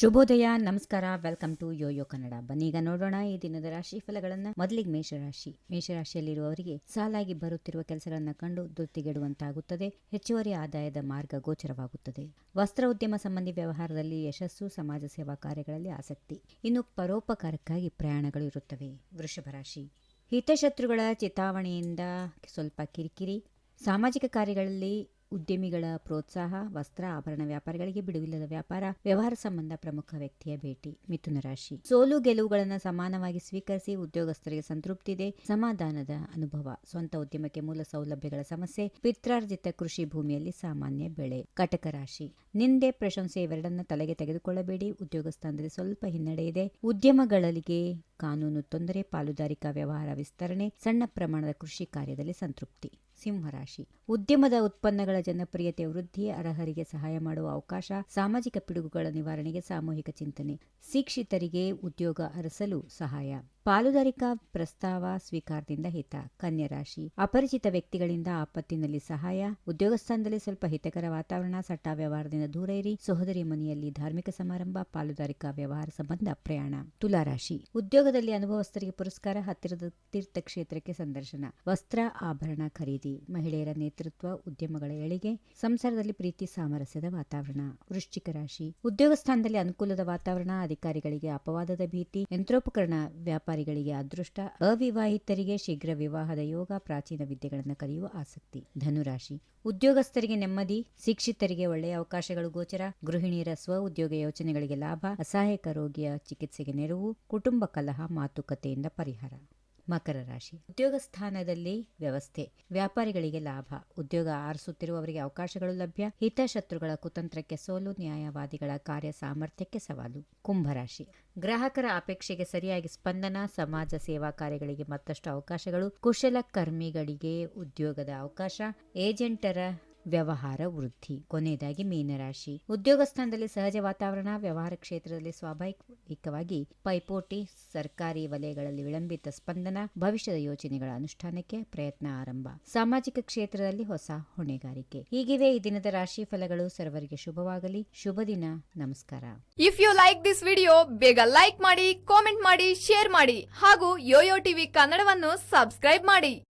ಶುಭೋದಯ, ನಮಸ್ಕಾರ, welcome to YoYo Kannada. ಬನ್ನೀಗ ನೋಡೋಣ ಈ ದಿನದ ರಾಶಿ ಫಲಗಳನ್ನ. ಮೊದಲಿಗೆ ಮೇಷರಾಶಿ. ಮೇಷರಾಶಿಯಲ್ಲಿರುವವರಿಗೆ ಸಾಲಾಗಿ ಬರುತ್ತಿರುವ ಕೆಲಸಗಳನ್ನ ಕಂಡು ಧೃತಿಗೆಡುವಂತಾಗುತ್ತದೆ ಹೆಚ್ಚುವರಿ ಆದಾಯದ ಮಾರ್ಗ ಗೋಚರವಾಗುತ್ತದೆ. ವಸ್ತ್ರ ಉದ್ಯಮ ಸಂಬಂಧಿ ವ್ಯವಹಾರದಲ್ಲಿ ಯಶಸ್ಸು, ಸಮಾಜ ಸೇವಾ ಕಾರ್ಯಗಳಲ್ಲಿ ಆಸಕ್ತಿ. ಇನ್ನು ಪರೋಪಕಾರಕ್ಕಾಗಿ ಪ್ರಯಾಣಗಳು ಇರುತ್ತವೆ. ವೃಷಭ ರಾಶಿ. ಹಿತಶತ್ರುಗಳ ಚಿತಾವಣೆಯಿಂದ ಸ್ವಲ್ಪ ಕಿರಿಕಿರಿ. ಸಾಮಾಜಿಕ ಕಾರ್ಯಗಳಲ್ಲಿ ಉದ್ಯಮಿಗಳ ಪ್ರೋತ್ಸಾಹ, ವಸ್ತ್ರ ಆಭರಣ ವ್ಯಾಪಾರಿಗಳಿಗೆ ಬಿಡುವಿಲ್ಲದ ವ್ಯಾಪಾರ, ವ್ಯವಹಾರ ಸಂಬಂಧ ಪ್ರಮುಖ ವ್ಯಕ್ತಿಯ ಭೇಟಿ, ಮಿಥುನ ರಾಶಿ. ಸೋಲು ಗೆಲುವುಗಳನ್ನು ಸಮಾನವಾಗಿ ಸ್ವೀಕರಿಸಿ ಉದ್ಯೋಗಸ್ಥರಿಗೆ ಸಂತೃಪ್ತಿ ಇದೆ, ಸಮಾಧಾನದ ಅನುಭವ. ಸ್ವಂತ ಉದ್ಯಮಕ್ಕೆ ಮೂಲ ಸೌಲಭ್ಯಗಳ ಸಮಸ್ಯೆ, ಪಿತ್ರಾರ್ಜಿತ ಕೃಷಿ ಭೂಮಿಯಲ್ಲಿ ಸಾಮಾನ್ಯ ಬೆಳೆ. ಕಟಕ ರಾಶಿ. ನಿಂದೆ ಪ್ರಶಂಸೆ ಇವೆರಡನ್ನ ತಲೆಗೆ ತೆಗೆದುಕೊಳ್ಳಬೇಡಿ. ಉದ್ಯೋಗ ಸ್ಥಾನದಲ್ಲಿ ಸ್ವಲ್ಪ ಹಿನ್ನಡೆ ಇದೆ. ಉದ್ಯಮಗಳಿಗೆ ಕಾನೂನು ತೊಂದರೆ, ಪಾಲುದಾರಿಕಾ ವ್ಯವಹಾರ ವಿಸ್ತರಣೆ, ಸಣ್ಣ ಪ್ರಮಾಣದ ಕೃಷಿ ಕಾರ್ಯದಲ್ಲಿ ಸಂತೃಪ್ತಿ. ಸಿಂಹರಾಶಿ. ಉದ್ಯಮದ ಉತ್ಪನ್ನಗಳ ಜನಪ್ರಿಯತೆ, ವೃದ್ಧಿ, ಅರ್ಹರಿಗೆ ಸಹಾಯ ಮಾಡುವ ಅವಕಾಶ, ಸಾಮಾಜಿಕ ಪಿಡುಗುಗಳ ನಿವಾರಣೆಗೆ ಸಾಮೂಹಿಕ ಚಿಂತನೆ, ಶಿಕ್ಷಿತರಿಗೆ ಉದ್ಯೋಗ ಅರಸಲು ಸಹಾಯ. ಪಾಲುದಾರಿಕಾ ಪ್ರಸ್ತಾವ ಸ್ವೀಕಾರದಿಂದ ಹಿತ. ಕನ್ಯಾ ರಾಶಿ. ಅಪರಿಚಿತ ವ್ಯಕ್ತಿಗಳಿಂದ ಆಪತ್ತಿನಲ್ಲಿ ಸಹಾಯ. ಉದ್ಯೋಗಸ್ಥಾನದಲ್ಲಿ ಸ್ವಲ್ಪ ಹಿತಕರ ವಾತಾವರಣ, ಸಟ್ಟ ವ್ಯವಹಾರದಿಂದ ದೂರ ಇರಿ. ಸಹೋದರಿ ಮನೆಯಲ್ಲಿ ಧಾರ್ಮಿಕ ಸಮಾರಂಭ, ಪಾಲುದಾರಿಕಾ ವ್ಯವಹಾರ ಸಂಬಂಧ ಪ್ರಯಾಣ. ತುಲಾರಾಶಿ ಉದ್ಯೋಗದಲ್ಲಿ ಅನುಭವಸ್ಥರಿಗೆ ಪುರಸ್ಕಾರ, ಹತ್ತಿರದ ತೀರ್ಥಕ್ಷೇತ್ರಕ್ಕೆ ಸಂದರ್ಶನ. ವಸ್ತ್ರ, ಆಭರಣ ಖರೀದಿ. ಮಹಿಳೆಯರ ನೇತೃತ್ವ ಉದ್ಯಮಗಳ ಏಳಿಗೆ. ಸಂಸಾರದಲ್ಲಿ ಪ್ರೀತಿ, ಸಾಮರಸ್ಯದ ವಾತಾವರಣ. ವೃಶ್ಚಿಕ ರಾಶಿ. ಉದ್ಯೋಗ ಸ್ಥಾನದಲ್ಲಿ ಅನುಕೂಲದ ವಾತಾವರಣ, ಅಧಿಕಾರಿಗಳಿಗೆ ಅಪವಾದದ ಭೀತಿ. ಯಂತ್ರೋಪಕರಣ ವ್ಯಾಪಾರಿಗಳಿಗೆ ಅದೃಷ್ಟ, ಅವಿವಾಹಿತರಿಗೆ ಶೀಘ್ರ ವಿವಾಹದ ಯೋಗ, ಪ್ರಾಚೀನ ವಿದ್ಯೆಗಳನ್ನು ಕಲಿಯುವ ಆಸಕ್ತಿ. ಧನುರಾಶಿ. ಉದ್ಯೋಗಸ್ಥರಿಗೆ ನೆಮ್ಮದಿ, ಶಿಕ್ಷಿತರಿಗೆ ಒಳ್ಳೆಯ ಅವಕಾಶಗಳು ಗೋಚರ. ಗೃಹಿಣಿಯರ ಸ್ವ ಉದ್ಯೋಗ ಯೋಚನೆಗಳಿಗೆ ಲಾಭ, ಅಸಹಾಯಕ ರೋಗಿಯ ಚಿಕಿತ್ಸೆಗೆ ನೆರವು, ಕುಟುಂಬ ಕಲಹ, ಮಾತುಕತೆಯಿಂದ ಪರಿಹಾರ. ಮಕರ ರಾಶಿ. ಉದ್ಯೋಗ ಸ್ಥಾನದಲ್ಲಿ ವ್ಯವಸ್ಥೆ. ವ್ಯಾಪಾರಿಗಳಿಗೆ ಲಾಭ. ಉದ್ಯೋಗ ಆರಿಸುತ್ತಿರುವವರಿಗೆ ಅವಕಾಶಗಳು ಲಭ್ಯ. ಹಿತಶತ್ರುಗಳ ಕುತಂತ್ರಕ್ಕೆ ಸೋಲು. ನ್ಯಾಯವಾದಿಗಳ ಕಾರ್ಯ ಸಾಮರ್ಥ್ಯಕ್ಕೆ ಸವಾಲು. ಕುಂಭರಾಶಿ ಗ್ರಾಹಕರ ಅಪೇಕ್ಷೆಗೆ ಸರಿಯಾಗಿ ಸ್ಪಂದನ, ಸಮಾಜ ಸೇವಾ ಕಾರ್ಯಗಳಿಗೆ ಮತ್ತಷ್ಟು ಅವಕಾಶಗಳು. ಕುಶಲಕರ್ಮಿಗಳಿಗೆ ಉದ್ಯೋಗದ ಅವಕಾಶ. ಏಜೆಂಟರ ವ್ಯವಹಾರ ವೃದ್ಧಿ. ಕೊನೆಯದಾಗಿ ಮೀನರಾಶಿ. ಉದ್ಯೋಗ ಸ್ಥಾನದಲ್ಲಿ ಸಹಜ ವಾತಾವರಣ, ವ್ಯವಹಾರ ಕ್ಷೇತ್ರದಲ್ಲಿ ಸ್ವಾಭಾವಿಕವಾಗಿ ಪೈಪೋಟಿ, ಸರ್ಕಾರಿ ವಲಯಗಳಲ್ಲಿ ವಿಳಂಬಿತ ಸ್ಪಂದನ, ಭವಿಷ್ಯದ ಯೋಜನೆಗಳ ಅನುಷ್ಠಾನಕ್ಕೆ ಪ್ರಯತ್ನ ಆರಂಭ. ಸಾಮಾಜಿಕ ಕ್ಷೇತ್ರದಲ್ಲಿ ಹೊಸ ಹೊಣೆಗಾರಿಕೆ. ಹೀಗಿವೆ ಈ ದಿನದ ರಾಶಿ ಫಲಗಳು. ಸರ್ವರಿಗೆ ಶುಭವಾಗಲಿ. ಶುಭ ದಿನ. ನಮಸ್ಕಾರ. If you like this video ಬೇಗ ಲೈಕ್ ಮಾಡಿ ಕಾಮೆಂಟ್ ಮಾಡಿ ಶೇರ್ ಮಾಡಿ ಹಾಗೂ ಯೋಯೋ ಟಿವಿ ಕನ್ನಡವನ್ನು ಸಬ್ಸ್ಕ್ರೈಬ್ ಮಾಡಿ.